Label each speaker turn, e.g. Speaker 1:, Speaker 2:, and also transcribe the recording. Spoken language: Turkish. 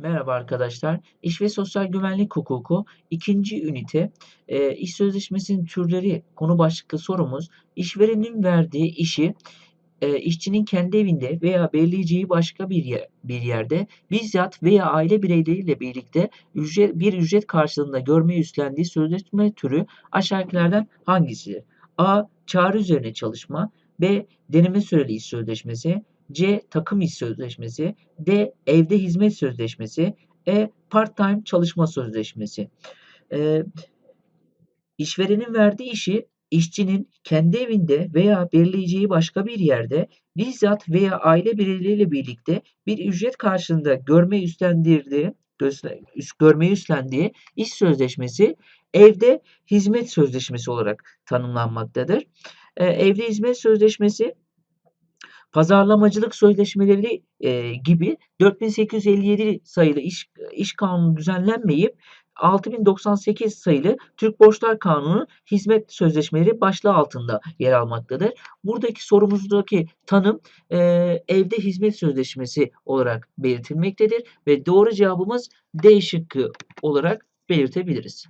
Speaker 1: Merhaba arkadaşlar. İş ve Sosyal Güvenlik Hukuku 2. ünite e, iş sözleşmesinin türleri konu başlıklı sorumuz işverenin verdiği işi e, işçinin kendi evinde veya belirleyeceği başka bir yer, bir yerde bizzat veya aile bireyleriyle birlikte ücret, bir ücret karşılığında görmeyi üstlendiği sözleşme türü aşağıdakilerden hangisidir? A. Çağrı üzerine çalışma. B. Deneme süreli iş sözleşmesi. C. Takım iş sözleşmesi. D. Evde hizmet sözleşmesi. E. Part-time çalışma sözleşmesi. Ee, işverenin verdiği işi işçinin kendi evinde veya belirleyeceği başka bir yerde bizzat veya aile bireyleriyle birlikte bir ücret karşılığında görme üstlendirdiği görmeyi üstlendiği iş sözleşmesi evde hizmet sözleşmesi olarak tanımlanmaktadır. Ee, evde hizmet sözleşmesi pazarlamacılık sözleşmeleri e, gibi 4857 sayılı iş, iş kanunu düzenlenmeyip 6098 sayılı Türk Borçlar Kanunu hizmet sözleşmeleri başlığı altında yer almaktadır. Buradaki sorumuzdaki tanım e, evde hizmet sözleşmesi olarak belirtilmektedir ve doğru cevabımız D şıkkı olarak belirtebiliriz.